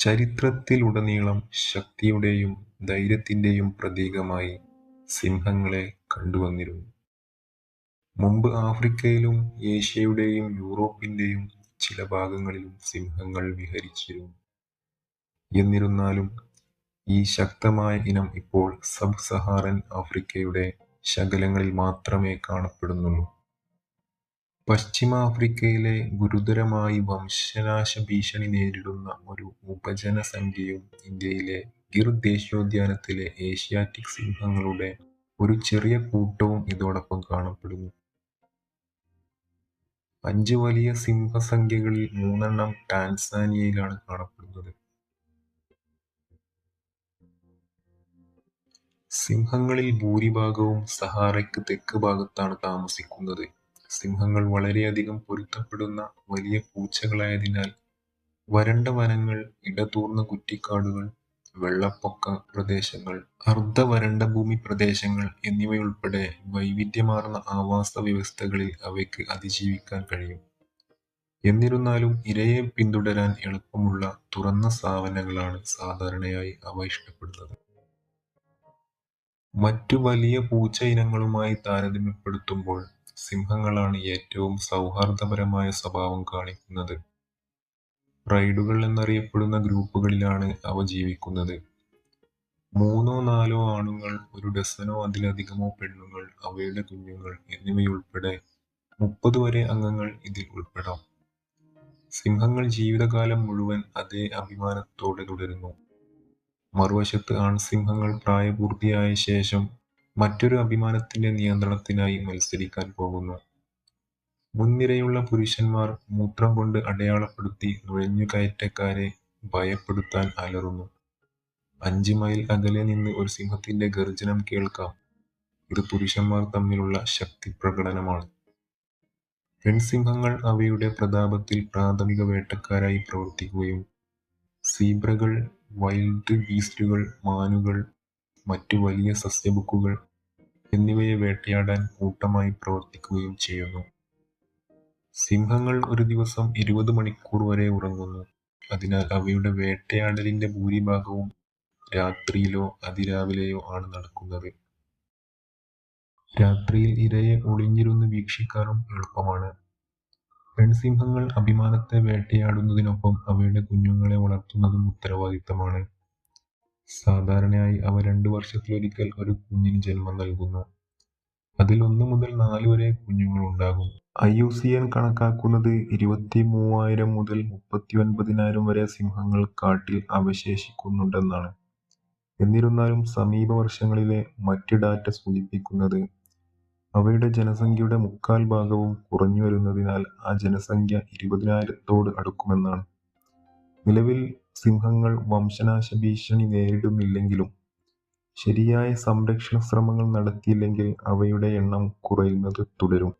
ചരിത്രത്തിലുടനീളം ശക്തിയുടെയും ധൈര്യത്തിന്റെയും പ്രതീകമായി സിംഹങ്ങളെ കണ്ടുവന്നിരുന്നു. മുമ്പ് ആഫ്രിക്കയിലും ഏഷ്യയുടെയും യൂറോപ്പിന്റെയും ചില ഭാഗങ്ങളിലും സിംഹങ്ങൾ വിഹരിച്ചിരുന്നു. എന്നിരുന്നാലും ഈ ശക്തമായ ഇനം ഇപ്പോൾ സബ് സഹാറൻ ആഫ്രിക്കയുടെ ശകലങ്ങളിൽ മാത്രമേ കാണപ്പെടുന്നുള്ളൂ. പശ്ചിമ ഗുരുതരമായി വംശനാശ ഭീഷണി നേരിടുന്ന ഒരു ഉപജനസംഖ്യയും ഇന്ത്യയിലെ ഗിർ ദേശീയോദ്യാനത്തിലെ ഏഷ്യാറ്റിക് സിംഹങ്ങളുടെ ഒരു ചെറിയ കൂട്ടവും ഇതോടൊപ്പം കാണപ്പെടുന്നു. അഞ്ച് വലിയ സിംഹസംഖ്യകളിൽ മൂന്നെണ്ണം ടാൻസാനിയയിലാണ് കാണപ്പെടുന്നത്. സിംഹങ്ങളിൽ ഭൂരിഭാഗവും സഹാറയ്ക്ക് തെക്ക് ഭാഗത്താണ് താമസിക്കുന്നത്. സിംഹങ്ങൾ വളരെയധികം പൊരുത്തപ്പെടുന്ന വലിയ പൂച്ചകളായതിനാൽ വരണ്ട വനങ്ങൾ, ഇടതൂർന്ന കുറ്റിക്കാടുകൾ, വെള്ളപ്പൊക്ക പ്രദേശങ്ങൾ, അർദ്ധ വരണ്ട ഭൂമി പ്രദേശങ്ങൾ എന്നിവയുൾപ്പെടെ വൈവിധ്യമാർന്ന ആവാസ വ്യവസ്ഥകളിൽ അവയ്ക്ക് അതിജീവിക്കാൻ കഴിയും. എന്നിരുന്നാലും ഇരയെ പിന്തുടരാൻ എളുപ്പമുള്ള തുറന്ന സാവനകളാണ് സാധാരണയായി അവ ഇഷ്ടപ്പെടുന്നത്. മറ്റു വലിയ പൂച്ച ഇനങ്ങളുമായി താരതമ്യപ്പെടുത്തുമ്പോൾ സിംഹങ്ങളാണ് ഏറ്റവും സൗഹാർദ്ദപരമായ സ്വഭാവം കാണിക്കുന്നത്. പ്രൈഡുകൾ എന്നറിയപ്പെടുന്ന ഗ്രൂപ്പുകളിലാണ് അവ ജീവിക്കുന്നത്. മൂന്നോ നാലോ ആണുങ്ങൾ, ഒരു ഡസനോ അതിലധികമോ പെണ്ണുങ്ങൾ, അവയുടെ കുഞ്ഞുങ്ങൾ എന്നിവയുൾപ്പെടെ മുപ്പത് വരെ അംഗങ്ങൾ ഇതിൽ ഉൾപ്പെടാം. സിംഹങ്ങൾ ജീവിതകാലം മുഴുവൻ അതേ അഭിമാനത്തോടെ തുടരുന്നു. മറുവശത്ത് ആൺസിംഹങ്ങൾ പ്രായപൂർത്തിയായ ശേഷം മറ്റൊരു അഭിമാനത്തിന്റെ നിയന്ത്രണത്തിനായി മത്സരിക്കാൻ പോകുന്നു. മുൻനിരയിലുള്ള പുരുഷന്മാർ മൂത്രം കൊണ്ട് അടയാളപ്പെടുത്തി നുഴഞ്ഞുകയറ്റക്കാരെ ഭയപ്പെടുത്താൻ അലറുന്നു. അഞ്ച് മൈൽ അകലെ നിന്ന് ഒരു സിംഹത്തിന്റെ ഗർജനം കേൾക്കാം. ഇത് പുരുഷന്മാർ തമ്മിലുള്ള ശക്തി പ്രകടനമാണ് പെൺസിംഹങ്ങൾ അവയുടെ പ്രതാപത്തിൽ പ്രാഥമിക വേട്ടക്കാരായി പ്രവർത്തിക്കുകയും സീബ്രകൾ, വൈൽഡ് ബീസ്റ്റുകൾ, മാനുകൾ, മറ്റു വലിയ സസ്യഭുക്കുകൾ എന്നിവയെ വേട്ടയാടാൻ കൂട്ടമായി പ്രവർത്തിക്കുകയും ചെയ്യുന്നു. സിംഹങ്ങൾ ഒരു ദിവസം ഇരുപത് മണിക്കൂർ വരെ ഉറങ്ങുന്നു. അതിനാൽ അവയുടെ വേട്ടയാടലിന്റെ ഭൂരിഭാഗവും രാത്രിയിലോ അതിരാവിലെയോ ആണ് നടക്കുന്നത്. രാത്രിയിൽ ഇരയെ ഒളിഞ്ഞിരുന്ന് വീക്ഷിക്കാനും എളുപ്പമാണ്. പെൺസിംഹങ്ങൾ അഭിമാനത്തെ വേട്ടയാടുന്നതിനൊപ്പം അവയുടെ കുഞ്ഞുങ്ങളെ വളർത്തുന്നതും ഉത്തരവാദിത്തമാണ്. സാധാരണയായി അവ രണ്ട് വർഷത്തിലൊരിക്കൽ ഒരു കുഞ്ഞിന് ജന്മം നൽകുന്നു. അതിൽ ഒന്ന് മുതൽ നാല് വരെ കുഞ്ഞുങ്ങൾ ഉണ്ടാകും ഐ.യു.സി.എൻ കണക്കാക്കുന്നത് ഇരുപത്തി മൂവായിരം മുതൽ മുപ്പത്തി ഒൻപതിനായിരം വരെ സിംഹങ്ങൾ കാട്ടിൽ അവശേഷിക്കുന്നുണ്ടെന്നാണ്. എന്നിരുന്നാലും സമീപ വർഷങ്ങളിലെ മറ്റ് ഡാറ്റ സൂചിപ്പിക്കുന്നത് അവയുടെ ജനസംഖ്യയുടെ മുക്കാൽ ഭാഗവും കുറഞ്ഞു വരുന്നതിനാൽ ആ ജനസംഖ്യ ഇരുപതിനായിരത്തോട് അടുക്കുമെന്നാണ്. നിലവിൽ സിംഹങ്ങൾ വംശനാശ ഭീഷണി നേരിടുന്നില്ലെങ്കിലും ശരിയായ സംരക്ഷണ ശ്രമങ്ങൾ നടത്തിയില്ലെങ്കിൽ അവയുടെ എണ്ണം കുറയുന്നത് തുടരും.